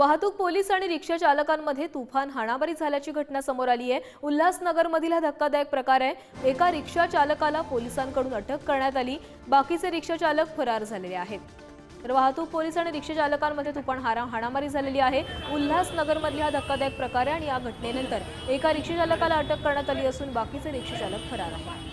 वाहतूक पोलीस आणि रिक्षा चालकांमध्ये तुफान हाणामारी झाल्याची घटना समोर आली आहे. उल्हासनगरमधील हा धक्कादायक प्रकार आहे. एका रिक्षा चालकाला पोलिसांकडून अटक करण्यात आली. बाकीचे रिक्षा चालक फरार झालेले आहेत. तर वाहतूक पोलीस आणि रिक्षा चालकांमध्ये तुफान हारा हाणामारी झालेली आहे. उल्हासनगरमधली हा धक्कादायक प्रकार आहे आणि या घटनेनंतर एका रिक्षा चालकाला अटक करण्यात आली असून बाकीचे रिक्षा चालक फरार आहेत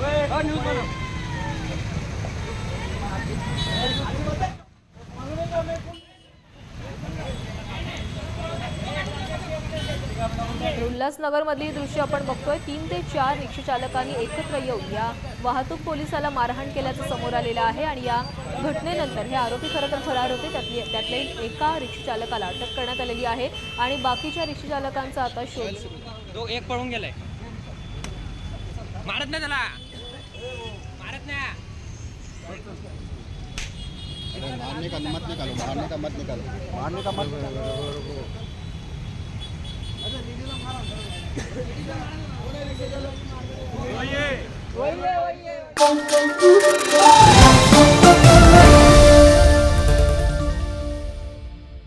तर उल्हासनगरमधली दृश्य आपण बघतोय. तीन ते चार रिक्षाचालकांनी एकत्र येऊन या वाहतूक पोलिसाला मारहाण केल्याचं समोर आलेलं आहे आणि या घटनेनंतर हे आरोपी खरं तर फरार होते. त्यातले त्यातल्या एका रिक्षाचालकाला अटक करण्यात आलेली आहे आणि बाकीच्या रिक्षाचालकांचा आता शोध सुरू. एक पळून गेलाय. मारत नाही त्याला. मारत नाही मारने का मत निकालो मारने का मत निकालो मारने का मत Oye, oye.